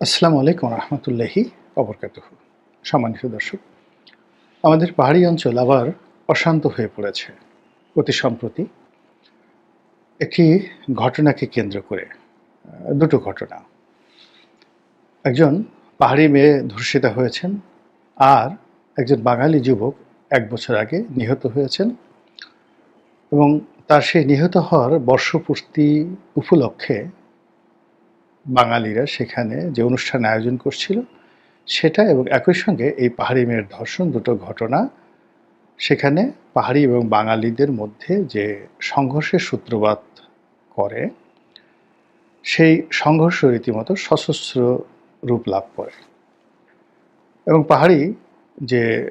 আসসালামু আলাইকুম রহমতুল্লাহি অবরকাত সম্মানিত দর্শক, আমাদের পাহাড়ি অঞ্চল আবার অশান্ত হয়ে পড়েছে। অতি সম্প্রতি একটি ঘটনাকে কেন্দ্র করে দুটো ঘটনা। একজন পাহাড়ি মেয়ে ধর্ষিতা হয়েছেন আর একজন বাঙালি যুবক এক বছর আগে নিহত হয়েছেন এবং তার সেই নিহত হওয়ার বর্ষপূর্তি উপলক্ষে বাঙালিরা সেখানে যে অনুষ্ঠান আয়োজন করছিল, সেটা এবং একই সঙ্গে এই পাহাড়ি মেয়ের ধর্ষণ দুটো ঘটনা, সেখানে পাহাড়ি এবং বাঙালিদের মধ্যে যে সংঘর্ষের সূত্রপাত করে, সেই সংঘর্ষ রীতিমতো সশস্ত্র রূপ লাভ করে। এবং পাহাড়ি যে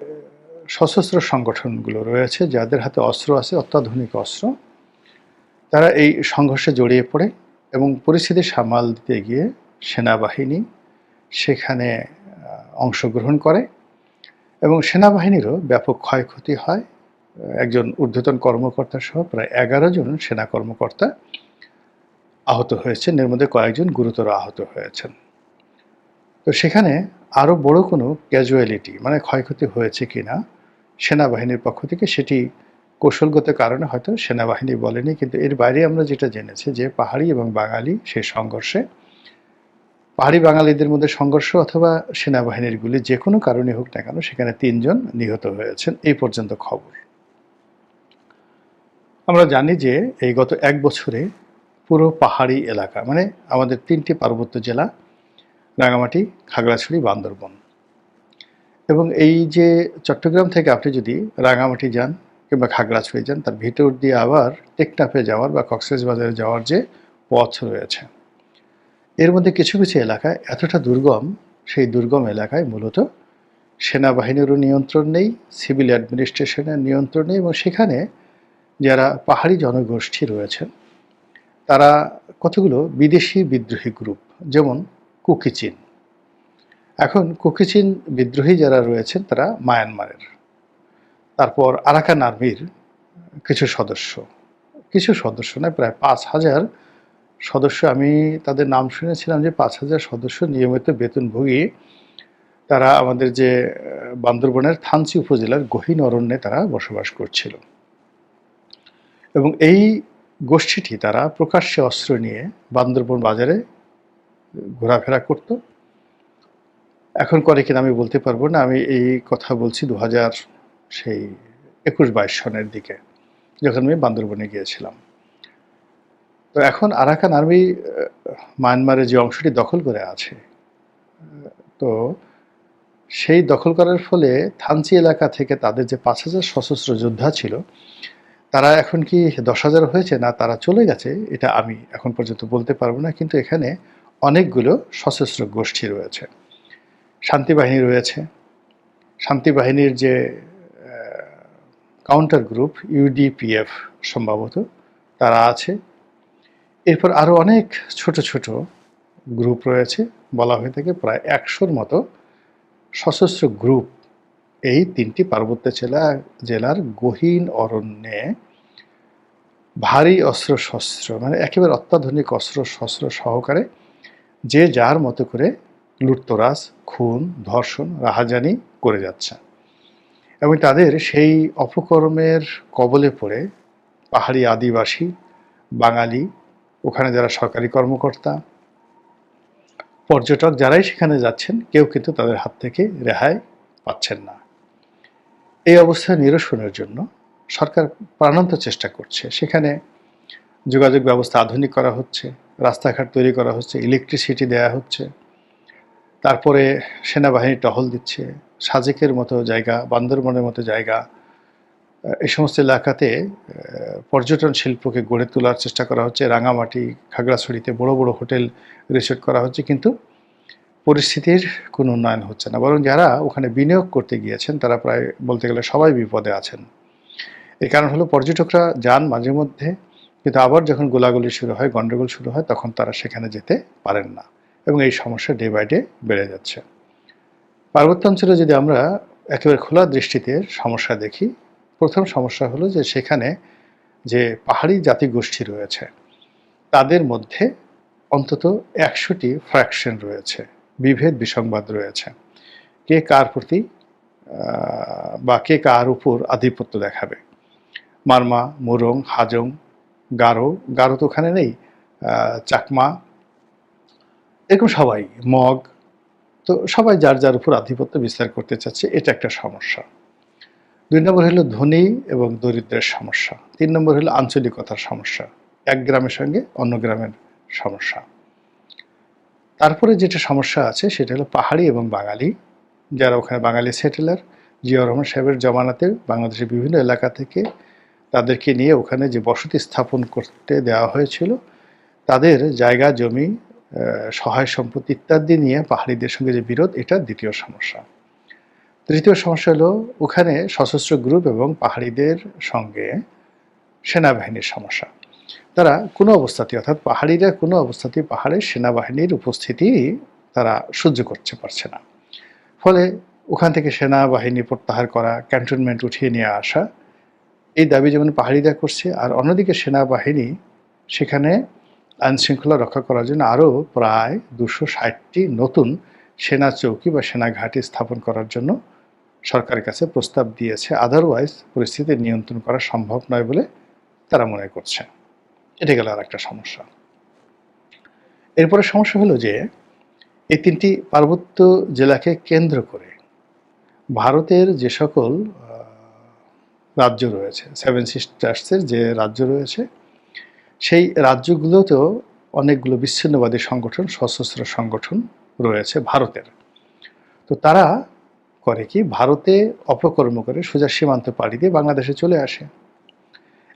সশস্ত্র সংগঠনগুলো রয়েছে, যাদের হাতে অস্ত্র আছে, অত্যাধুনিক অস্ত্র, তারা এই সংঘর্ষে জড়িয়ে পড়ে। এবং পরিস্থিতি সামাল দিতে গিয়ে সেনাবাহিনী সেখানে অংশগ্রহণ করে এবং সেনাবাহিনীরও ব্যাপক ক্ষয়ক্ষতি হয়। একজন ঊর্ধ্বতন কর্মকর্তা সহ প্রায় এগারো জন সেনা কর্মকর্তা আহত হয়েছেন। এর মধ্যে কয়েকজন গুরুতর আহত হয়েছেন। তো সেখানে আরও বড় কোনো ক্যাজুয়ালিটি মানে ক্ষয়ক্ষতি হয়েছে কিনা সেনাবাহিনীর পক্ষ থেকে সেটি কৌশলগত কারণে হয়তো সেনাবাহিনী বলেনি, কিন্তু এর বাইরে আমরা যেটা জেনেছি যে পাহাড়ি এবং বাঙালি সেই সংঘর্ষে, পাহাড়ি বাঙালিদের মধ্যে সংঘর্ষ অথবা সেনাবাহিনীর গুলি যে কোনো কারণে হোক না কেন সেখানে তিনজন নিহত হয়েছেন, এই পর্যন্ত খবর। আমরা জানি যে এই গত এক বছরে পুরো পাহাড়ি এলাকা মানে আমাদের তিনটি পার্বত্য জেলা, রাঙামাটি, খাগড়াছড়ি, বান্দরবন। এবং এই যে চট্টগ্রাম থেকে আপনি যদি রাঙামাটি যান কিংবা খাগড়াছড়ি যান, তার ভিতর দিয়ে আবার টেকনাফে যাওয়ার বা কক্সেস বাজারে যাওয়ার যে পথ রয়েছে। এর মধ্যে কিছু কিছু এলাকায় এতটা দুর্গম, সেই দুর্গম এলাকায় মূলত সেনাবাহিনীরও নিয়ন্ত্রণ নেই, সিভিল অ্যাডমিনিস্ট্রেশনের নিয়ন্ত্রণ নেই এবং সেখানে যারা পাহাড়ি জনগোষ্ঠী রয়েছেন, তারা কতগুলো বিদেশি বিদ্রোহী গ্রুপ, যেমন কুকিচিন এখন কুকিচিন বিদ্রোহী যারা রয়েছেন, তারা মায়ানমারের। তারপর আরাকান আর্মির কিছু সদস্য। কিছু সদস্য নয়, প্রায় পাঁচ হাজার সদস্য। আমি তাদের নাম শুনেছিলাম যে পাঁচ হাজার সদস্য নিয়মিত বেতনভোগী। তারা আমাদের যে বান্দরবনের থানচি উপজেলার গহীন অরণ্যে তারা বসবাস করছিল। এবং এই গোষ্ঠীটি তারা প্রকাশ্যে অস্ত্র নিয়ে বান্দরবন বাজারে ঘোরাফেরা করত। এখন করে কিনা আমি বলতে পারব না। আমি এই কথা বলছি দু হাজার সেই একুশ বাইশ সনের দিকে, যখন আমি বান্দরবনে গিয়েছিলাম। তো এখন আরাকান আর্মি মায়ানমারের যে অংশটি দখল করে আছে, তো সেই দখল করার ফলে থানচি এলাকা থেকে তাদের যে পাঁচ হাজার সশস্ত্র যোদ্ধা ছিল, তারা এখন কি দশ হাজার হয়েছে না তারা চলে গেছে, এটা আমি এখন পর্যন্ত বলতে পারব না, কিন্তু এখানে অনেকগুলো সশস্ত্র গোষ্ঠী রয়েছে। শান্তি বাহিনী রয়েছে। শান্তি বাহিনীর যে কাউন্টার গ্রুপ ইউডিপিএফ সম্ভবত, তারা আছে। এরপর আরও অনেক ছোট ছোট গ্রুপ রয়েছে, বলা হয়ে থাকে প্রায় একশোর মতো সশস্ত্র গ্রুপ এই তিনটি পার্বত্য জেলা, জেলার গহীন অরণ্যে ভারী অস্ত্র শস্ত্র মানে একেবারে অত্যাধুনিক অস্ত্র শস্ত্র সহকারে, যে যার মতো করে লুটতরাজ, খুন, ধর্ষণ, রাহাজানি করে যাচ্ছে। এবং তাদের সেই অপকর্মের কবলে পড়ে পাহাড়ি আদিবাসী, বাঙালি, ওখানে যারা সরকারি কর্মকর্তা, পর্যটক যারাই সেখানে যাচ্ছেন, কেউ কিন্তু তাদের হাত থেকে রেহাই পাচ্ছেন না। এই অবস্থা নিরসনের জন্য সরকার প্রাণান্ত চেষ্টা করছে। সেখানে যোগাযোগ ব্যবস্থা আধুনিক করা হচ্ছে, রাস্তাঘাট তৈরি করা হচ্ছে ইলেকট্রিসিটি দেয়া হচ্ছে, তারপরে সেনাবাহিনী টহল দিচ্ছে সাজেকের মতো জায়গা, বান্দরবনের মতো জায়গা এই সমস্ত এলাকাতে পর্যটন শিল্পকে গড়ে তোলার চেষ্টা করা হচ্ছে। রাঙামাটি, খাগড়াছড়িতে বড় বড় হোটেল রিসোর্ট করা হচ্ছে, কিন্তু পরিস্থিতির কোনো উন্নয়ন হচ্ছে না। বরং যারা ওখানে বিনিয়োগ করতে গিয়েছেন, তারা প্রায় বলতে গেলে সবাই বিপদে আছেন। এর কারণ হলো পর্যটকরা যান মাঝে মধ্যে, কিন্তু আবার যখন গোলাগুলি শুরু হয় গণ্ডগোল শুরু হয়, তখন তারা সেখানে যেতে পারেন না। এবং এই সমস্যা ডে বাই ডে বেড়ে যাচ্ছে। পার্বত্যাঞ্চলে যদি আমরা একেবারে খোলা দৃষ্টিতে সমস্যা দেখি, প্রথম সমস্যা হলো যে সেখানে যে পাহাড়ি জাতিগোষ্ঠী রয়েছে, তাদের মধ্যে অন্তত একশোটি ফ্র্যাকশন রয়েছে, বিভেদ, বিসংবাদ রয়েছে। কে কার প্রতি বা কে কার উপর আধিপত্য দেখাবে? মারমা, মুরং, হাজং, গারো গারো তো ওখানে নেই চাকমা, এরকম সবাই, মগ তো সবাই যার যার উপর আধিপত্য বিস্তার করতে চাচ্ছে, এটা একটা সমস্যা। দুই নম্বর হলো ধনী এবং দরিদ্রের সমস্যা। তিন নম্বর হলো আঞ্চলিকতার সমস্যা, এক গ্রামের সঙ্গে অন্য গ্রামের সমস্যা। তারপরে যেটা সমস্যা আছে, সেটা হলো পাহাড়ি এবং বাঙালি। যারা ওখানে বাঙালি সেটেলার জিয়া রহমান সাহেবের জমানাতে বাংলাদেশের বিভিন্ন এলাকা থেকে তাদেরকে নিয়ে ওখানে যে বসতি স্থাপন করতে দেওয়া হয়েছিল, তাদের জায়গা, জমি সহায় সম্পত্তি ইত্যাদি নিয়ে পাহাড়িদের সঙ্গে যে বিরোধ, এটা দ্বিতীয় সমস্যা। তৃতীয় সমস্যা হলো, ওখানে সশস্ত্র গ্রুপ এবং পাহাড়িদের সঙ্গে সেনাবাহিনীর সমস্যা। তারা কোনো অবস্থাতেই, অর্থাৎ পাহাড়িরা কোনো অবস্থাতেই পাহাড়ে সেনাবাহিনীর উপস্থিতি তারা সহ্য করতে পারছে না। ফলে ওখান থেকে সেনাবাহিনী প্রত্যাহার করা, ক্যান্টনমেন্ট উঠিয়ে নিয়ে আসা, এই দাবি যেমন পাহাড়িরা করছে, আর অন্যদিকে সেনাবাহিনী সেখানে আইন শৃঙ্খলা রক্ষা করার জন্য আরও প্রায় দুশো ষাটটি নতুন সেনা চৌকি বা সেনা ঘাঁটি স্থাপন করার জন্য সরকারের কাছে প্রস্তাব দিয়েছে। আদারওয়াইজ পরিস্থিতি নিয়ন্ত্রণ করা সম্ভব নয় বলে তারা মনে করছে। এটা গেল আর একটা সমস্যা। এরপরে সমস্যা হলো যে, এই তিনটি পার্বত্য জেলাকে কেন্দ্র করে ভারতের যে সকল রাজ্য রয়েছে সেভেন সিস্টার্সের যে রাজ্য রয়েছে সেই রাজ্যগুলোতেও অনেকগুলো বিচ্ছিন্নবাদী সংগঠন, সশস্ত্র সংগঠন রয়েছে ভারতের। তো তারা করে কি, ভারতে অপকর্ম করে সোজা সীমান্ত পাড়ি দিয়ে বাংলাদেশে চলে আসে।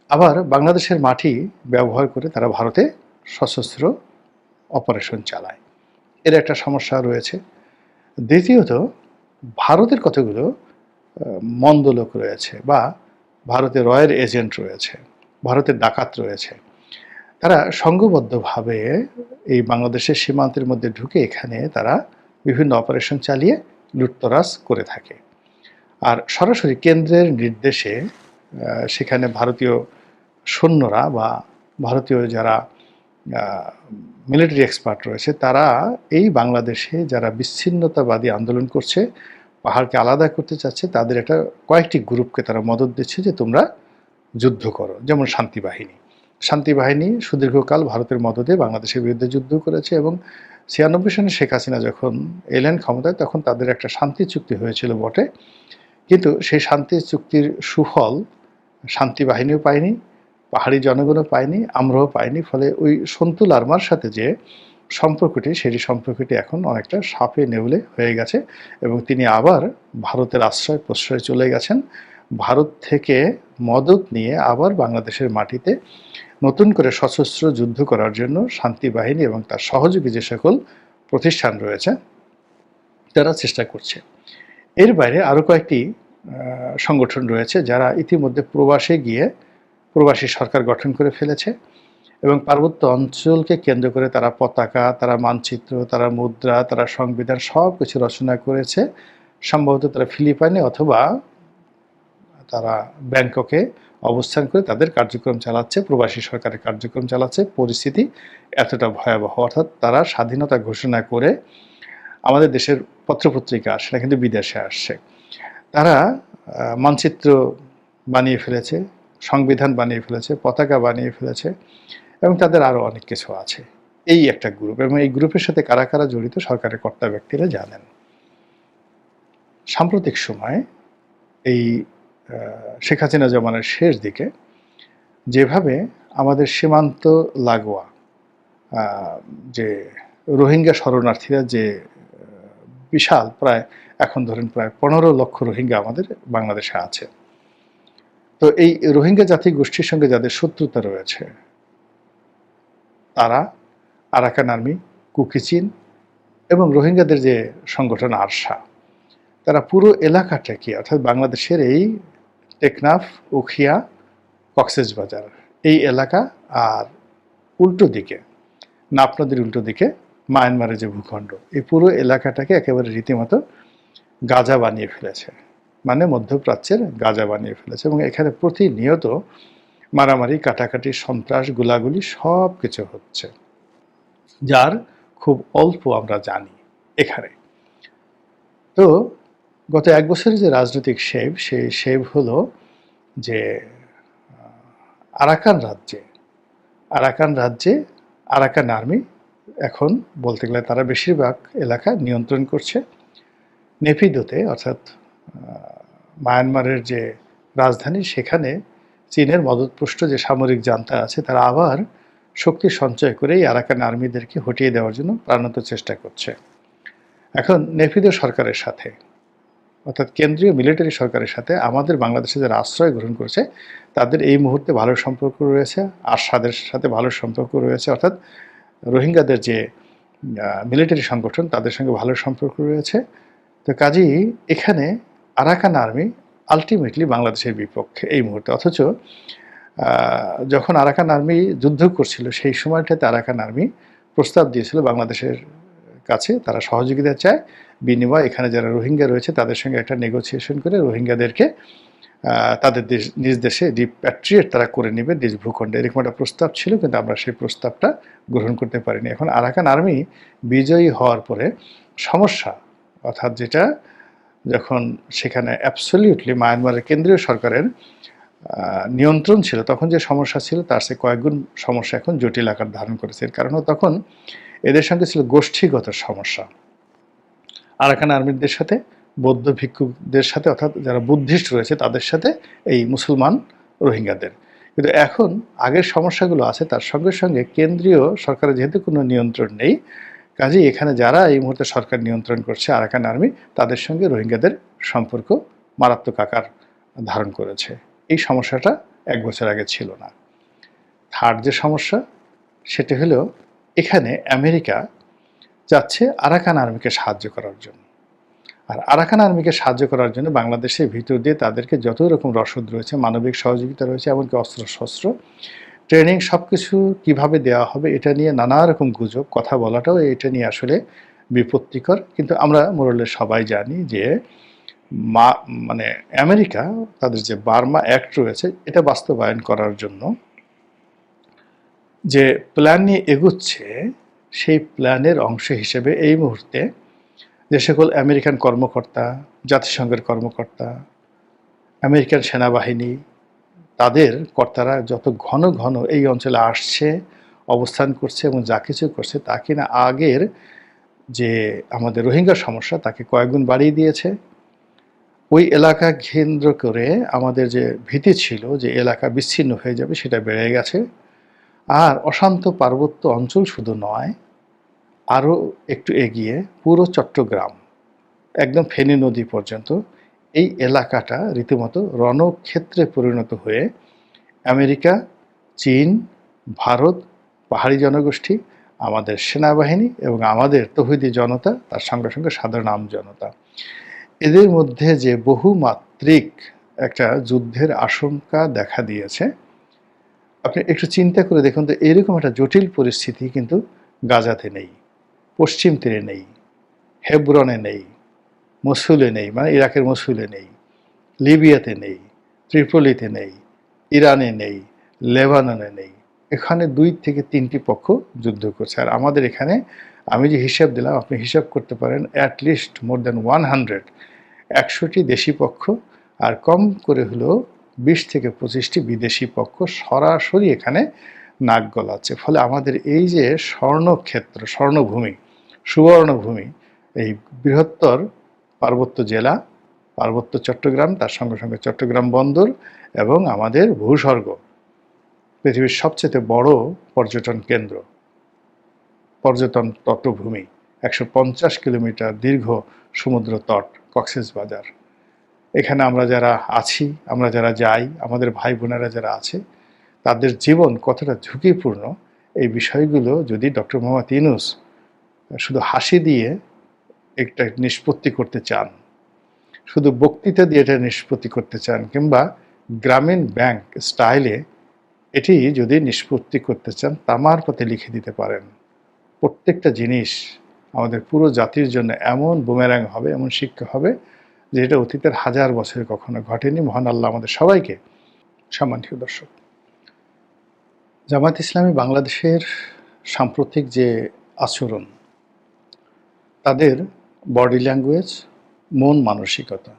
আবার বাংলাদেশের মাটি ব্যবহার করে তারা ভারতে সশস্ত্র অপারেশন চালায়। এর একটা সমস্যা রয়েছে। দ্বিতীয়ত, ভারতের কতগুলো মন্দ লোক রয়েছে বা ভারতে রয়ের এজেন্ট রয়েছে, ভারতের ডাকাত রয়েছে তারা সংঘবদ্ধভাবে এই বাংলাদেশের সীমান্তের মধ্যে ঢুকে এখানে তারা বিভিন্ন অপারেশন চালিয়ে লুটতরাজ করে থাকে। আর সরাসরি কেন্দ্রের নির্দেশে সেখানে ভারতীয় সৈন্যরা বা ভারতীয় যারা মিলিটারি এক্সপার্ট রয়েছে, তারা এই বাংলাদেশে যারা বিচ্ছিন্নতাবাদী আন্দোলন করছে, পাহাড়কে আলাদা করতে চাচ্ছে, তাদের একটা কয়েকটি গ্রুপকে তারা মদত দিচ্ছে যে তোমরা যুদ্ধ করো। যেমন শান্তি বাহিনী। শান্তি বাহিনী সুদীর্ঘকাল ভারতের মদতে বাংলাদেশের বিরুদ্ধে যুদ্ধ করেছে এবং ছিয়ানব্বই সনে শেখ হাসিনা যখন এলেন ক্ষমতায়, তখন তাদের একটা শান্তি চুক্তি হয়েছিল বটে। কিন্তু সেই শান্তি চুক্তির সুফল শান্তি বাহিনীও পায়নি, পাহাড়ি জনগণও পায়নি, আমরাও পাইনি ফলে ওই সন্তু লার্মার সাথে যে সম্পর্কটি সেই সম্পর্কটি এখন অনেকটা সাপে নেউলে হয়ে গেছে এবং তিনি আবার ভারতের আশ্রয় প্রশ্রয় চলে গেছেন। ভারত থেকে মদত নিয়ে আবার বাংলাদেশের মাটিতে নতুন করে সশস্ত্র যুদ্ধ করার জন্য শান্তি বাহিনী এবং তার সহযোগী যে সকল প্রতিষ্ঠান রয়েছে, তারা চেষ্টা করছে। এর বাইরে আরও কয়েকটি সংগঠন রয়েছে যারা ইতিমধ্যে প্রবাসে গিয়ে প্রবাসী সরকার গঠন করে ফেলেছে এবং পার্বত্য অঞ্চলকে কেন্দ্র করে তারা পতাকা, তারা মানচিত্র, তারা মুদ্রা, তারা সংবিধান সব কিছু রচনা করেছে। সম্ভবত তারা ফিলিপাইনে অথবা তারা ব্যাংককে অবস্থান করে তাদের কার্যক্রম চালাচ্ছে, প্রবাসী সরকারের কার্যক্রম চালাচ্ছে, পরিস্থিতি এতটা ভয়াবহ। অর্থাৎ তারা স্বাধীনতা ঘোষণা করে আমাদের দেশের পত্রপত্রিকা না কিন্তু বিদেশে আসছে। তারা মানচিত্র বানিয়ে ফেলেছে, সংবিধান বানিয়ে ফেলেছে, পতাকা বানিয়ে ফেলেছে এবং তাদের আরও অনেক কিছু আছে। এই একটা গ্রুপ এবং এই গ্রুপের সাথে কারা কারা জড়িত সরকারের কর্তা ব্যক্তিরা জানেন। সাম্প্রতিক সময় এই শেখ হাসিনা জমানের শেষ দিকে, যেভাবে আমাদের সীমান্ত লাগোয়া যে রোহিঙ্গা শরণার্থীরা যে বিশাল প্রায়, এখন ধরেন প্রায় পনেরো লক্ষ রোহিঙ্গা আমাদের বাংলাদেশে আছে। তো এই রোহিঙ্গা জাতি গোষ্ঠীর সঙ্গে যাদের শত্রুতা রয়েছে, তারা আরাকান আর্মি কুকিচিন এবং রোহিঙ্গাদের যে সংগঠন আরশা তারা পুরো এলাকাটাকে, অর্থাৎ বাংলাদেশের এই টেকনাফ, উখিয়া, কক্সেস বাজার। এই এলাকা আর উল্টো দিকে নাপ নদীর উল্টো দিকে, মায়ানমারের যে ভূখণ্ড, এই পুরো এলাকাটাকে একেবারে রীতিমতো গাজা বানিয়ে ফেলেছে। মানে মধ্যপ্রাচ্যের গাজা বানিয়ে ফেলেছে এবং এখানে প্রতিনিয়ত মারামারি, কাটাকাটি, সন্ত্রাস, গুলাগুলি সব কিছু হচ্ছে, যার খুব অল্প আমরা জানি এখানে। তো গত এক বছরের যে রাজনৈতিক শেভ সেই শেভ হলো যে আরাকান রাজ্যে আরাকান রাজ্যে আরাকান আর্মি এখন বলতে গেলে তারা বেশিরভাগ এলাকা নিয়ন্ত্রণ করছে। নেপিদোতে অর্থাৎ মায়ানমারের যে রাজধানী, সেখানে চীনের মদতপুষ্ট যে সামরিক জান্তা আছে, তারা আবার শক্তি সঞ্চয় করে এই আরাকান আর্মিদেরকে হটিয়ে দেওয়ার জন্য প্রাণত চেষ্টা করছে। এখন নেপিদো সরকারের সাথে অর্থাৎ কেন্দ্রীয় মিলিটারি সরকারের সাথে আমাদের বাংলাদেশে যারা আশ্রয় গ্রহণ করেছে, তাদের এই মুহূর্তে ভালো সম্পর্ক রয়েছে, আরশাদের সাথে ভালো সম্পর্ক রয়েছে, অর্থাৎ রোহিঙ্গাদের যে মিলিটারি সংগঠন, তাদের সঙ্গে ভালো সম্পর্ক রয়েছে। তো কাজেই এখানে আরাকান আর্মি আলটিমেটলি বাংলাদেশের বিপক্ষে এই মুহূর্তে। অথচ যখন আরাকান আর্মি যুদ্ধ করছিল, সেই সময়টাতে আরাকান আর্মি প্রস্তাব দিয়েছিল বাংলাদেশের কাছে, তারা সহযোগিতা চায়। বিনিময় এখানে যারা রোহিঙ্গা রয়েছে, তাদের সঙ্গে একটা নেগোসিয়েশন করে রোহিঙ্গাদেরকে তাদের দেশ, নিজ দেশে রিপ্যাট্রিয়েট তারা করে নেবে নিজ ভূখণ্ডে। এরকম একটা প্রস্তাব ছিল, কিন্তু আমরা সেই প্রস্তাবটা গ্রহণ করতে পারিনি। এখন আরাকান আর্মি বিজয়ী হওয়ার পরে সমস্যা, অর্থাৎ যেটা, যখন সেখানে অ্যাবসলিউটলি মায়ানমারের কেন্দ্রীয় সরকারের নিয়ন্ত্রণ ছিল, তখন যে সমস্যা ছিল, তার সে কয়েকগুণ সমস্যা এখন জটিল আকার ধারণ করেছে। কারণ তখন এদের সঙ্গে ছিল গোষ্ঠীগত সমস্যা। আরাকান আর্মিদের সাথে, বৌদ্ধ ভিক্ষুকদের সাথে, অর্থাৎ যারা বুদ্ধিস্ট রয়েছে, তাদের সাথে এই মুসলমান রোহিঙ্গাদের। কিন্তু এখন আগের সমস্যাগুলো আছে, তার সঙ্গে সঙ্গে কেন্দ্রীয় সরকারের যেহেতু কোনো নিয়ন্ত্রণ নেই, কাজেই এখানে যারা এই মুহূর্তে সরকার নিয়ন্ত্রণ করছে আরাকান আর্মি, তাদের সঙ্গে রোহিঙ্গাদের সম্পর্ক মারাত্মক আকার ধারণ করেছে। এই সমস্যাটা এক বছর আগে ছিল না। থার্ড যে সমস্যা, সেটি হলো এখানে আমেরিকা যাচ্ছে আরাকান আর্মিকে সাহায্য করার জন্য। আর আরাকান আর্মিকে সাহায্য করার জন্য বাংলাদেশের ভিতর দিয়ে তাদেরকে যত রকম রসদ রয়েছে, মানবিক সহযোগিতা রয়েছে, এমনকি অস্ত্র শস্ত্র ট্রেনিং সব কিছু কীভাবে দেওয়া হবে এটা নিয়ে নানা রকম গুজব, কথা বলাটাও এটা নিয়ে আসলে বিপত্তিকর। কিন্তু আমরা মোরলে সবাই জানি যে মা মানে আমেরিকা, তাদের যে বার্মা অ্যাক্ট রয়েছে, এটা বাস্তবায়ন করার জন্য যে প্ল্যান নিয়ে এগুচ্ছে, সেই প্ল্যানের অংশ হিসেবে এই মুহূর্তে যে সকল আমেরিকান কর্মকর্তা, জাতিসংঘের কর্মকর্তা, আমেরিকান সেনাবাহিনী, তাদের কর্তারা যত ঘন ঘন এই অঞ্চলে আসছে, অবস্থান করছে এবং যা কিছু করছে তা কিনা আগের যে আমাদের রোহিঙ্গা সমস্যা তাকে কয়েকগুণ বাড়িয়ে দিয়েছে। ওই এলাকা কেন্দ্র করে আমাদের যে ভীতি ছিল যে এলাকা বিচ্ছিন্ন হয়ে যাবে সেটা বেড়ে গেছে। আর অশান্ত পার্বত্য অঞ্চল শুধু নয়, আরও একটু এগিয়ে পুরো চট্টগ্রাম, একদম ফেনী নদী পর্যন্ত, এই এলাকাটা রীতিমতো রণক্ষেত্রে পরিণত হয়ে আমেরিকা, চীন, ভারত, পাহাড়ি জনগোষ্ঠী, আমাদের সেনাবাহিনী এবং আমাদের তহিদি জনতা, তার সঙ্গে সঙ্গে সাধারণ আম জনতা। এদের মধ্যে যে বহুমাত্রিক একটা যুদ্ধের আশঙ্কা দেখা দিয়েছে আপনি একটু চিন্তা করে দেখুন তো, এরকম একটা জটিল পরিস্থিতি কিন্তু গাজাতে নেই, পশ্চিম তীরে নেই, হেব্রনে নেই, মসুলে নেই মানে ইরাকের মসুলে নেই, লিবিয়াতে নেই, ত্রিপলিতে নেই, ইরানে নেই, লেবাননে নেই, এখানে দুই থেকে তিনটি পক্ষ যুদ্ধ করছে। আর আমাদের এখানে আমি যে হিসাব দিলাম, আপনি হিসাব করতে পারেন at least more than one hundred একশোটি দেশি পক্ষ, আর কম করে হলেও বিশ থেকে পঁচিশটি বিদেশি পক্ষ সরাসরি এখানে নাক গলাচ্ছে ফলে আমাদের এই যে স্বর্ণক্ষেত্র, স্বর্ণভূমি, সুবর্ণভূমি, এই বৃহত্তর পার্বত্য জেলা, পার্বত্য চট্টগ্রাম, তার সঙ্গে সঙ্গে চট্টগ্রাম বন্দর এবং আমাদের ভূস্বর্গ, পৃথিবীর সবচেয়ে বড় পর্যটন কেন্দ্র, পর্যটন তটভূমি, একশো পঞ্চাশ কিলোমিটার দীর্ঘ সমুদ্র তট, কক্সেস বাজার। এখানে আমরা যারা আছি, আমরা যারা যাই, আমাদের ভাই বোনেরা যারা আছে, তাদের জীবন কতটা ঝুঁকিপূর্ণ, এই বিষয়গুলো যদি ডক্টর মোহাম্মদ ইনুস শুধু হাসি দিয়ে একটা নিষ্পত্তি করতে চান, শুধু বক্তৃতা দিয়ে এটা নিষ্পত্তি করতে চান, কিংবা গ্রামীণ ব্যাংক স্টাইলে এটি যদি নিষ্পত্তি করতে চান, তামার পথে লিখে দিতে পারেন। প্রত্যেকটা জিনিস আমাদের পুরো জাতির জন্য এমন বুমেরাং হবে, এমন শিক্ষা হবে যে এটা অতীতের হাজার বছরে কখনো ঘটেনি। মহান আল্লাহ আমাদের সবাইকে সম্মানীয় দর্শক জামাত ইসলামী বাংলাদেশের সাম্প্রতিক যে আচরণ, তাদের বডি ল্যাঙ্গুয়েজ মন মানসিকতা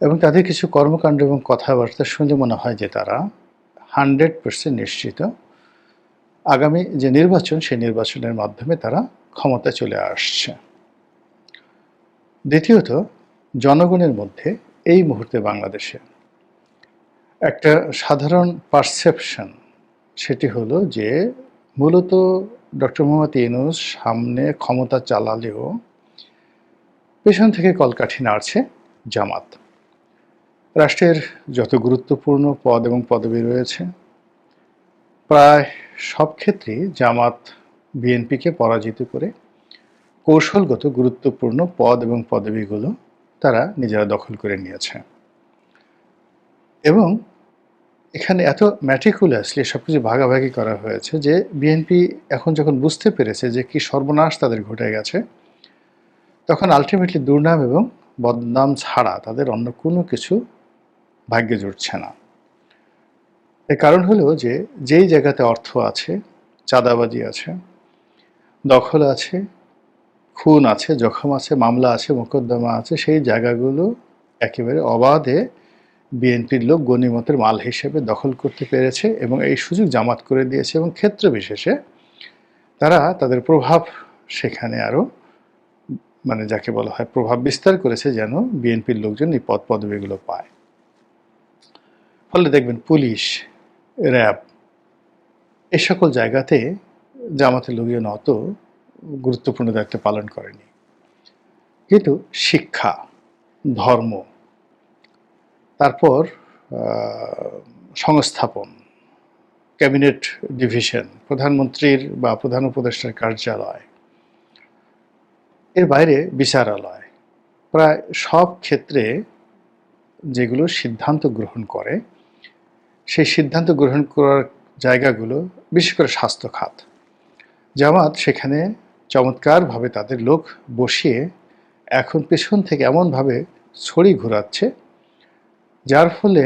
এবং তাদের কিছু কর্মকাণ্ড এবং কথাবার্তা শুনে মনে হয় যে তারা হান্ড্রেড পার্সেন্ট নিশ্চিত আগামী যে নির্বাচন, সেই নির্বাচনের মাধ্যমে তারা ক্ষমতায় চলে আসছে। দ্বিতীয়ত জনগণের মধ্যে এই মুহূর্তে বাংলাদেশে। একটা সাধারণ পারসেপশন সেটি হলো যে মূলত ডক্টর মোহাম্মদ ইউনুস সামনে ক্ষমতা চালালেও পেছন থেকে কলকাঠি নাড়ছে জামাত। রাষ্ট্রের যত গুরুত্বপূর্ণ পদ এবং পদবি রয়েছে, প্রায় সব ক্ষেত্রেই জামাত বিএনপিকে পরাজিত করে কৌশলগত গুরুত্বপূর্ণ পদ এবং পদবিগুলো তারা নিজেরা দখল করে নিয়েছে। এবং এখানে এত ম্যাটিকুলাসলি সব কিছু ভাগাভাগি করা হয়েছে যে বিএনপি এখন যখন বুঝতে পেরেছে যে কি সর্বনাশ তাদের ঘটে গেছে, তখন আলটিমেটলি দুর্নাম এবং বদনাম ছাড়া তাদের অন্য কোনো কিছু ভাগ্যে জুটছে না। এর কারণ হলো যে যেই জায়গাতে অর্থ আছে, চাঁদাবাজি আছে, দখল আছে খুন আছে, জখম আছে, মামলা আছে, মোকদ্দমা আছে, সেই জায়গাগুলো একেবারে অবাধে বিএনপির লোক গণিমতের মাল হিসেবে দখল করতে পেরেছে এবং এই সুযোগ জামাত করে দিয়েছে এবং ক্ষেত্র বিশেষে তারা তাদের প্রভাব সেখানে আরও মানে যাকে বলা হয় প্রভাব বিস্তার করেছে যেন বিএনপির লোকজন এই পদ পদবিগুলো পায়। ফলে দেখবেন পুলিশ, র্যাব এ সকল জায়গাতে জামাতের লোকজন অত গুরুত্বপূর্ণ দায়িত্ব পালন করেনি। কিন্তু শিক্ষা, ধর্ম, তারপর সংস্থাপন, ক্যাবিনেট ডিভিশন, প্রধানমন্ত্রীর বা প্রধান উপদেষ্টার কার্যালয়, এর বাইরে বিচারালয়, প্রায় সব ক্ষেত্রে যেগুলো সিদ্ধান্ত গ্রহণ করে, সেই সিদ্ধান্ত গ্রহণ করার জায়গাগুলো, বিশেষ করে স্বাস্থ্য খাত জামাত সেখানে চমৎকারভাবে তাদের লোক বসিয়ে এখন পেছন থেকে এমনভাবে ছড়ি ঘোরাচ্ছে, যার ফলে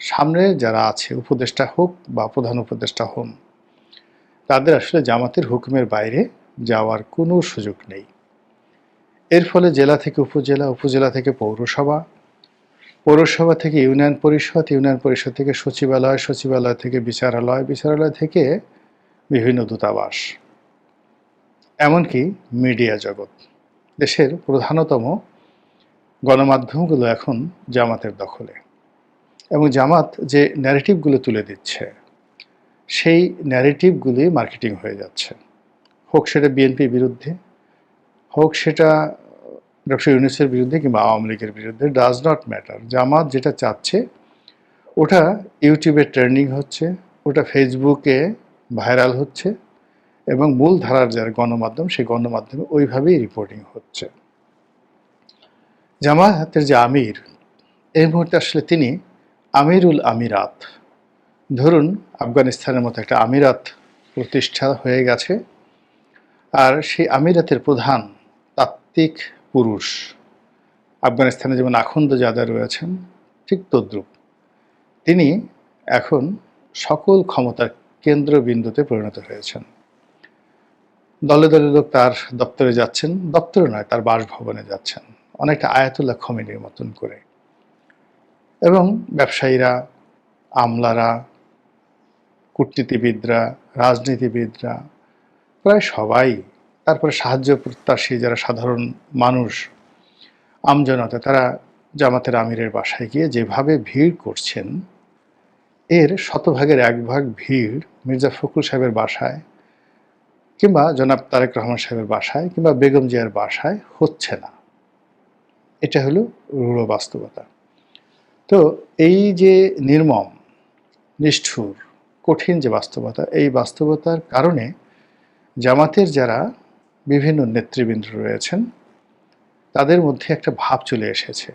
সামনে যারা আছে, উপদেষ্টা হোক বা প্রধান উপদেষ্টা হন, তাদের আসলে জামাতের হুকুমের বাইরে যাওয়ার কোনো সুযোগ নেই। এর ফলে জেলা থেকে উপজেলা উপজেলা থেকে পৌরসভা পৌরসভা থেকে ইউনিয়ন পরিষদ ইউনিয়ন পরিষদ থেকে সচিবালয় সচিবালয় থেকে বিচারালয় বিচারালয় থেকে বিভিন্ন দূতাবাস। এমনকি মিডিয়া জগৎ। দেশের প্রধানতম গণমাধ্যমগুলো এখন জামাতের দখলে এবং জামাত যে ন্যারেটিভগুলো তুলে দিচ্ছে, সেই ন্যারেটিভগুলি মার্কেটিং হয়ে যাচ্ছে। হোক সেটা বিএনপির বিরুদ্ধে, হোক সেটা ডক্টর ইউনিসের বিরুদ্ধে কিংবা আওয়ামী লীগের বিরুদ্ধে ডাজ নট ম্যাটার জামাত যেটা চাচ্ছে, ওটা ইউটিউবে ট্রেন্ডিং হচ্ছে, ওটা ফেসবুকে ভাইরাল হচ্ছে এবং মূল ধারার যার গণমাধ্যম, সেই গণমাধ্যমে ওইভাবেই রিপোর্টিং হচ্ছে। জামায়াতের যে আমির, এই মুহূর্তে আসলে তিনি আমিরুল আমিরাত। ধরুন, আফগানিস্তানের মতো একটা আমিরাত প্রতিষ্ঠা হয়ে গেছে, আর সেই আমিরাতের প্রধান তাত্ত্বিক পুরুষ, আফগানিস্তানে যেমন আখন্দ জাদা রয়েছেন, ঠিক তদ্রুপ। তিনি এখন সকল ক্ষমতার কেন্দ্রবিন্দুতে পরিণত হয়েছেন। দলে দলে লোক তার দপ্তরে যাচ্ছেন। দপ্তরে নয়, তার বাসভবনে যাচ্ছেন। অনেকটা আয়াতুল্লাহ খমিনের মতন করে। এবং ব্যবসায়ীরা, আমলারা, কূটনীতিবিদরা, রাজনীতিবিদরা, প্রায় সবাই, তারপরে সাহায্য প্রত্যাশী যারা সাধারণ মানুষ, আমজনতা, তারা জামাতের আমিরের বাসায় গিয়ে যেভাবে ভিড় করছেন, এর শতভাগের এক ভাগ ভিড় মির্জা ফখরুল সাহেবের বাসায় কিংবা জনাব তারেক রহমান সাহেবের বাসায় কিংবা বেগম জিয়ার বাসায় হচ্ছে না। এটা হলো রূঢ় বাস্তবতা। তো এই যে নির্মম, নিষ্ঠুর, কঠিন যে বাস্তবতা, এই বাস্তবতার কারণে জামাতের যারা বিভিন্ন নেতৃবৃন্দ রয়েছেন, তাদের মধ্যে একটা ভাব চলে এসেছে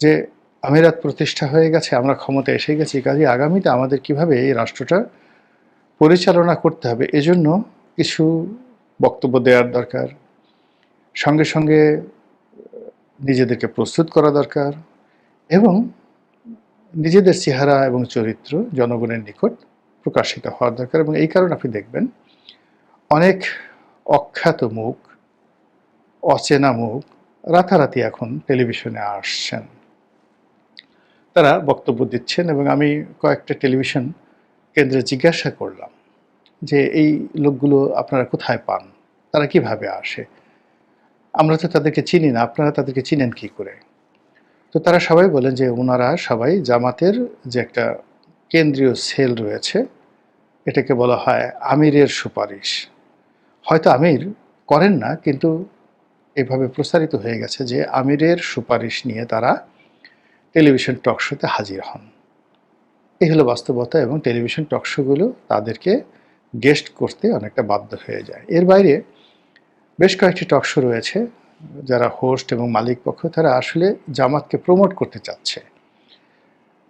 যে আমিরাত প্রতিষ্ঠা হয়ে গেছে, আমরা ক্ষমতা এসে গেছি কাজে আগামীতে আমাদের কীভাবে এই রাষ্ট্রটা পরিচালনা করতে হবে? এজন্য কিছু বক্তব্য দেওয়ার দরকার। সঙ্গে সঙ্গে, নিজেদেরকে প্রস্তুত করা দরকার এবং নিজেদের চেহারা এবং চরিত্র জনগণের নিকট প্রকাশিত হওয়ার দরকার এবং এই কারণে আপনি দেখবেন অনেক অখ্যাত মুখ, অচেনা মুখ রাতারাতি এখন টেলিভিশনে আসছেন। তারা বক্তব্য দিচ্ছেন এবং আমি কয়েকটা টেলিভিশন কেন্দ্রে জিজ্ঞাসা করলাম। যে এই লোকগুলো আপনারা কোথায় পান? তারা কীভাবে আসে? আমরা তো তাদেরকে চিনি না, আপনারা তাদেরকে চিনেন কি করে? তো তারা সবাই বলেন যে ওনারা সবাই জামাতের যে একটা কেন্দ্রীয় সেল রয়েছে, এটাকে বলা হয় আমিরের সুপারিশ। হয়তো আমির করেন না, কিন্তু এভাবে প্রসারিত হয়ে গেছে যে আমিরের সুপারিশ নিয়ে তারা টেলিভিশন টক শোতে হাজির হন। এই হলো বাস্তবতা এবং টেলিভিশন টক শোগুলো তাদেরকে গেস্ট করতে অনেকটা বাধ্য হয়ে যায়। এর বাইরে বেশ কয়েকটি টক শো রয়েছে, যারা হোস্ট এবং মালিক পক্ষ, তারা আসলে জামাতকে প্রমোট করতে চাচ্ছে।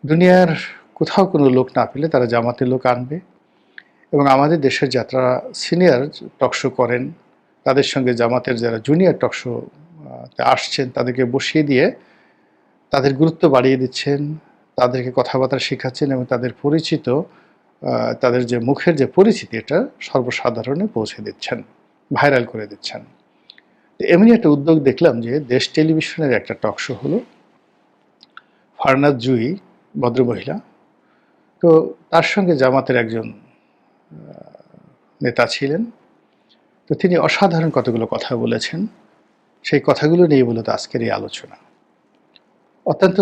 দুনিয়ার কোথাও কোনো লোক না পেলে তারা জামাতের লোক আনবে এবং আমাদের দেশের যাত্রা সিনিয়র টকশো করেন, তাদের সঙ্গে জামাতের যারা জুনিয়র টকশো আসছেন, তাদেরকে বসিয়ে দিয়ে তাদের গুরুত্ব বাড়িয়ে দিচ্ছেন, তাদেরকে কথাবার্তা শেখাচ্ছেন এবং তাদের পরিচিত তাদের যে মুখের যে পরিচিতি এটা সর্বসাধারণে পৌঁছে দিচ্ছেন, ভাইরাল করে দিচ্ছেন। এমনি একটা উদ্যোগ দেখলাম যে দেশ টেলিভিশনের একটা টক শো হলো ফারনাথ জুই ভদ্রমহিলা তো তার সঙ্গে জামাতের একজন নেতা ছিলেন। তো তিনি অসাধারণ কতগুলো কথা বলেছেন। সেই কথাগুলো নিয়ে মূলত আজকের এই আলোচনা। অত্যন্ত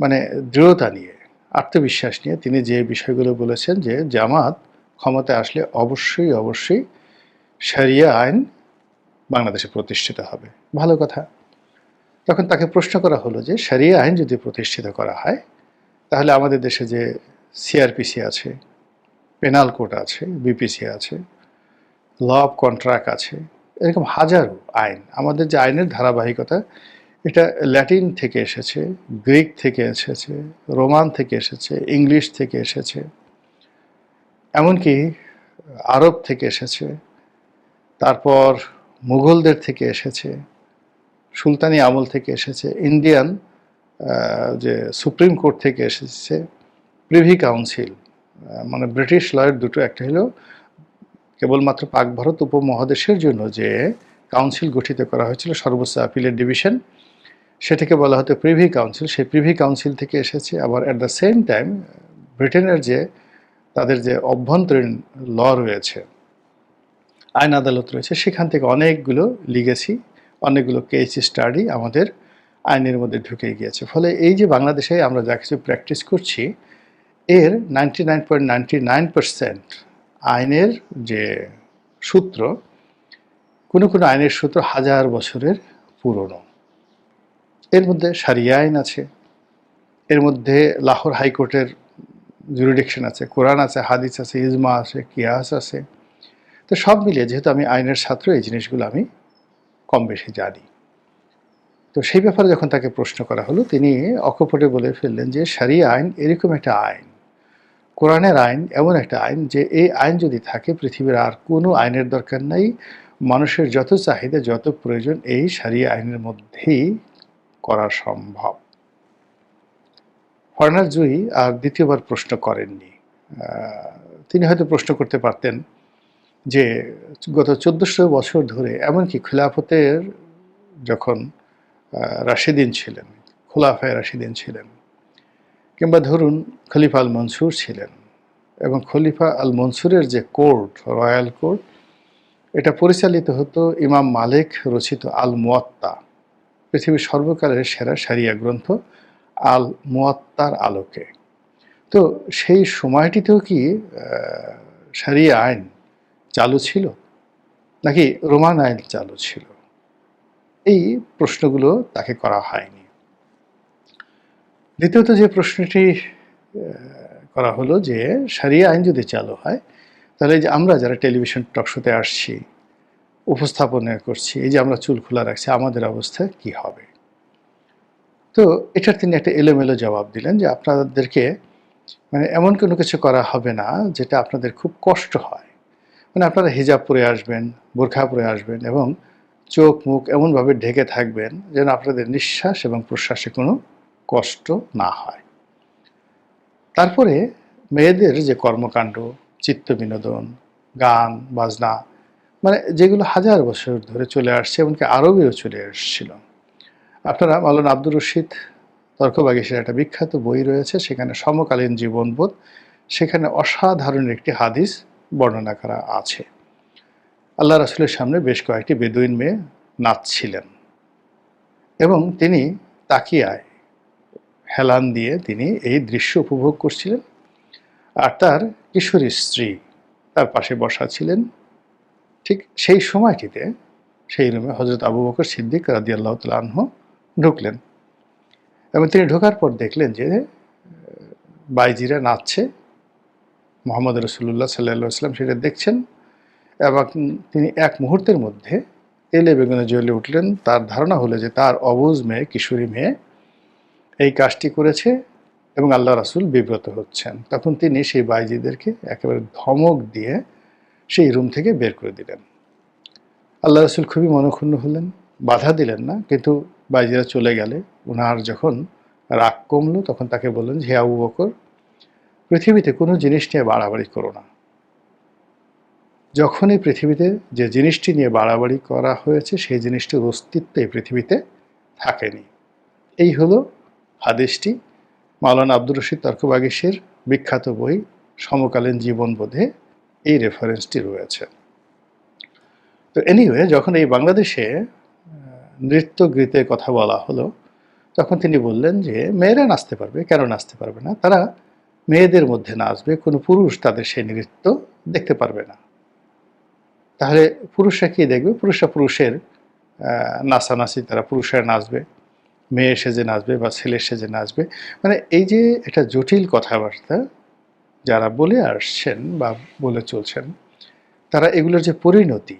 মানে দৃঢ়তা নিয়ে আত্মবিশ্বাস নিয়ে তিনি যে বিষয়গুলো বলেছেন যে জামাত ক্ষমতায় আসলে অবশ্যই অবশ্যই শরিয়া আইন বাংলাদেশে প্রতিষ্ঠিত হবে। ভালো কথা। তখন তাকে প্রশ্ন করা হলো যে, শরিয়া আইন যদি প্রতিষ্ঠিত করা হয়, তাহলে আমাদের দেশে যে সিআরপিসি আছে, পেনাল কোড আছে বিপিসি আছে, ল অফ কন্ট্রাক্ট আছে, এরকম হাজারো আইন, আমাদের যে আইনের ধারাবাহিকতা এটা ল্যাটিন থেকে এসেছে, গ্রিক থেকে এসেছে, রোমান থেকে এসেছে, ইংলিশ থেকে এসেছে, এমনকি আরব থেকে এসেছে, তারপর মুঘলদের থেকে এসেছে, সুলতানি আমল থেকে এসেছে, ইন্ডিয়ান যে সুপ্রিম কোর্ট থেকে এসেছে, প্রিভি কাউন্সিল মানে ব্রিটিশ লয়ের দুটো, একটা হলো কেবলমাত্র পাক ভারত উপমহাদেশের জন্য যে কাউন্সিল গঠিত করা হয়েছিল, সর্বোচ্চ আপিলের ডিভিশন সেটাকে বলা হতো প্রিভি কাউন্সিল সেই প্রিভি কাউন্সিল থেকে এসেছে। আবার অ্যাট দ্য সেম টাইম ব্রিটেনের যে, তাদের যে অভ্যন্তরীণ ল রয়েছে, আইন আদালত রয়েছে, সেখান থেকে অনেকগুলো লিগেসি অনেকগুলো কেস স্টাডি আমাদের আইনের মধ্যে ঢুকে গিয়েছে। ফলে এই যে বাংলাদেশে আমরা যা কিছু প্র্যাকটিস করছি, এর ninety nine point ninety nine percent আইনের যে সূত্র, কোনো কোনো আইনের সূত্র হাজার বছরের পুরনো। এর মধ্যে সারিয়া আইন আছে, এর মধ্যে লাহোর হাইকোর্টের জুরিডিকশন আছে, কোরআন আছে, হাদিস আছে, ইজমা আছে, কিয়াস আছে। তো সব মিলিয়ে যেহেতু আমি আইনের ছাত্র, এই জিনিসগুলো আমি কম বেশি জানি। তো সেই ব্যাপারে যখন তাকে প্রশ্ন করা হলো, তিনি অকপটে বলে ফেললেন যে সারিয়া আইন এরকম একটা আইন, কোরআনের আইন এমন একটা আইন যে এই আইন যদি থাকে, পৃথিবীর আর কোনো আইনের দরকার নাই। মানুষের যত চাহিদা, যত প্রয়োজন, এই সারিয়া আইনের মধ্যেই করা সম্ভব। ফরেনার জুই আর দ্বিতীয়বার প্রশ্ন করেননি। তিনি হয়তো প্রশ্ন করতে পারতেন যে গত চোদ্দশো বছর ধরে এমনকি খিলাফতের যখন রাশিদিন ছিলেন, খোলাফায় রাশিদিন ছিলেন, কিংবা ধরুন খলিফা আল মনসুর ছিলেন এবং খলিফা আল মনসুরের যে কোর্ট রয়্যাল কোর্ট, এটা পরিচালিত হতো ইমাম মালিক রচিত আল মুয়াত্তা। পৃথিবীর সর্বকালের সেরা সারিয়া গ্রন্থ আল মুয়াত্তার আলোকে। তো সেই সময়টিতেও কি সারিয়া আইন চালু ছিল? নাকি রোমান আইন চালু ছিল? এই প্রশ্নগুলো তাকে করা হয়নি। দ্বিতীয়ত যে প্রশ্নটি করা হলো যে, সারিয়া আইন যদি চালু হয়, তাহলে যে আমরা যারা টেলিভিশন টকশোতে আসছি উপস্থাপনা করছি। এই যে আমরা চুল খোলা রাখছি, আমাদের অবস্থা কি হবে? তো এটার তিনি একটা এলোমেলো জবাব দিলেন যে আপনাদেরকে মানে এমন কোনো কিছু করা হবে না যেটা আপনাদের খুব কষ্ট হয়। মানে আপনারা হিজাব পরে আসবেন, বোরখা পরে আসবেন এবং চোখ, মুখ এমনভাবে ঢেকে থাকবেন যেন আপনাদের নিঃশ্বাস এবং প্রশ্বাসে কোনো কষ্ট না হয়। তারপরে মেয়েদের যে কর্মকাণ্ড, চিত্ত বিনোদন, গান, বাজনা মানে যেগুলো হাজার বছর ধরে চলে আসছে এমনকি আরবেও চলে এসেছিল আপনারা মাওলানা আব্দুর রশিদ তর্কবাগীশের একটা বিখ্যাত বই রয়েছে, সেখানে সমকালীন জীবনবোধ, সেখানে অসাধারণ একটি হাদিস বর্ণনা করা আছে। আল্লাহ রাসুলের সামনে বেশ কয়েকটি বেদুইন মেয়ে নাচছিলেন এবং তিনি তাকিয়ায় হেলান দিয়ে তিনি এই দৃশ্য উপভোগ করছিলেন। আর তার কিশোরী স্ত্রী তার পাশে বসা ছিলেন। ঠিক সেই সময়টিতে সেই রুমে হজরত আবু বকর সিদ্দিক রাদি আল্লাহ তালহ ঢুকলেন এবং তিনি ঢোকার পর দেখলেন যে, বাইজিরা নাচছে। মোহাম্মদ রসুল্লাহ সাল্লা সাল্লাম সেটা দেখছেন এবং তিনি এক মুহূর্তের মধ্যে এলে বেগুনে জ্বলে উঠলেন। তার ধারণা হলো যে তার অবুজ মেয়ে, কিশোরী মেয়ে এই কাজটি করেছে এবং আল্লাহ রাসুল বিব্রত হচ্ছেন। তখন তিনি সেই বাইজিদেরকে একেবারে ধমক দিয়ে সেই রুম থেকে বের করে দিলেন। আল্লাহ রসুল খুবই মনক্ষুণ্ণ হলেন, বাধা দিলেন না, কিন্তু বাইজিরা চলে গেলে ওনার যখন রাগ কমলো, তখন তাকে বললেন যে আবু বকর, পৃথিবীতে কোনো জিনিস নিয়ে বাড়াবাড়ি করো না। যখনই পৃথিবীতে যে জিনিসটি নিয়ে বাড়াবাড়ি করা হয়েছে, সেই জিনিসটির অস্তিত্ব এই পৃথিবীতে থাকেনি। এই হলো হাদিসটি। মাওলানা আব্দুর রশিদ তর্কবাগিসের বিখ্যাত বই, সমকালীন জীবনবোধে এই রেফারেন্সটি রয়েছে। তো এনিওয়ে যখন এই বাংলাদেশে নৃত্য গীতের কথা বলা হলো, তখন তিনি বললেন যে, মেয়েরা নাচতে পারবে, কেন নাচতে পারবে না? তারা মেয়েদের মধ্যে নাচবে, কোনো পুরুষ তাদের সেই নৃত্য দেখতে পারবে না। তাহলে পুরুষরা কি দেখবে? পুরুষরা পুরুষের নাচানাচি, তারা পুরুষরা নাচবে, মেয়ে সেজে নাচবে বা ছেলে সেজে নাচবে। মানে এই যে একটা জটিল কথাবার্তা যারা বলে আসছেন বা বলে চলছেন, তারা এগুলোর যে পরিণতি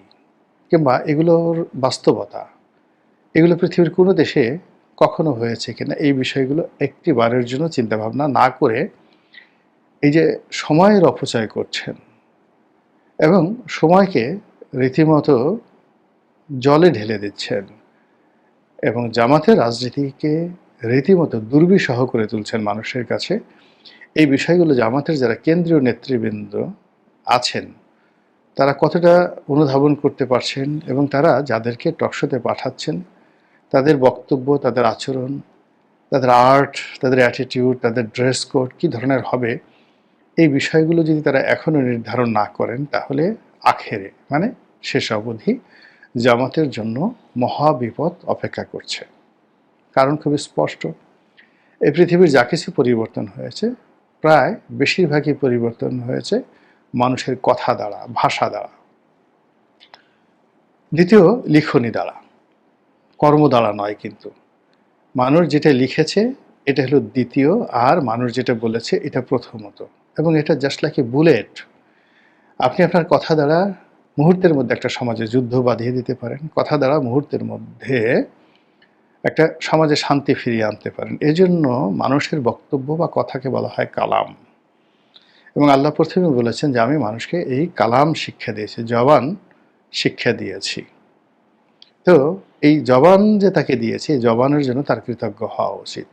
কিংবা এগুলোর বাস্তবতা, এগুলো পৃথিবীর কোনো দেশে কখনো হয়েছে কিনা, এই বিষয়গুলো একটি বারের জন্য চিন্তাভাবনা না করে এই যে সময়ের অপচয় করছেন এবং সময়কে রীতিমতো জলে ঢেলে দিচ্ছেন এবং জামাতের রাজনীতিকে রীতিমতো দুর্বিষহ করে তুলছেন মানুষের কাছে এই বিষয়গুলো জামাতের যারা কেন্দ্রীয় নেতৃবৃন্দ আছেন, তারা কতটা অনুধাবন করতে পারছেন এবং তারা যাদেরকে টকশোতে পাঠাচ্ছেন, তাদের বক্তব্য, তাদের আচরণ, তাদের আর্ট, তাদের অ্যাটিটিউড তাদের ড্রেস কোড কী ধরনের হবে, এই বিষয়গুলো যদি তারা এখনও নির্ধারণ না করেন, তাহলে আখেরে মানে শেষ অবধি জামাতের জন্য মহা বিপদ অপেক্ষা করছে। কারণ খুবই স্পষ্ট, এই পৃথিবীর যা কিছু পরিবর্তন হয়েছে প্রায় বেশিরভাগই পরিবর্তন হয়েছে মানুষের কথা দ্বারা, ভাষা দ্বারা। দ্বিতীয়, লিখনি দ্বারা। কর্ম দ্বারা নয় কিন্তু। মানুষ যেটা লিখেছে, এটা হলো দ্বিতীয়, আর মানুষ যেটা বলেছে, এটা প্রথমত। এবং এটা জাস্ট লাইক এ বুলেট আপনি আপনার কথা দ্বারা মুহূর্তের মধ্যে একটা সমাজে যুদ্ধ বাঁধিয়ে দিতে পারেন। কথা দ্বারা মুহূর্তের মধ্যে একটা সমাজে শান্তি ফিরিয়ে আনতে পারেন। এজন্য মানুষের বক্তব্য বা কথাকে বলা হয় কালাম। এবং আল্লাহ প্রথমে বলেছেন যে, আমি মানুষকে এই কালাম শিক্ষা দিয়েছি, জবান শিক্ষা দিয়েছি। তো এই জবান যে তাকে দিয়েছে, এই জবানের জন্য তার কৃতজ্ঞ হওয়া উচিত।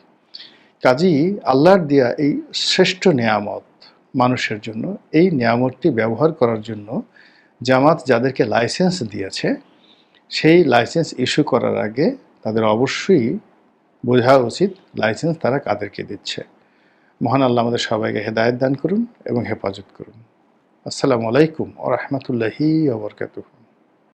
কাজী আল্লাহর দিয়া এই শ্রেষ্ঠ নিয়ামত মানুষের জন্য, এই নিয়ামতটি ব্যবহার করার জন্য জামাত যাদেরকে লাইসেন্স দিয়েছে, সেই লাইসেন্স ইস্যু করার আগে তাদের অবশ্যই বোঝা উচিত লাইসেন্স তারা কাদেরকে দিচ্ছে। মহান আল্লাহ আমাদের সবাইকে হেদায়ত দান করুন এবং হেফাজত করুন। আসসালামু আলাইকুম ও রহমতুল্লাহি ওবরকাতুহ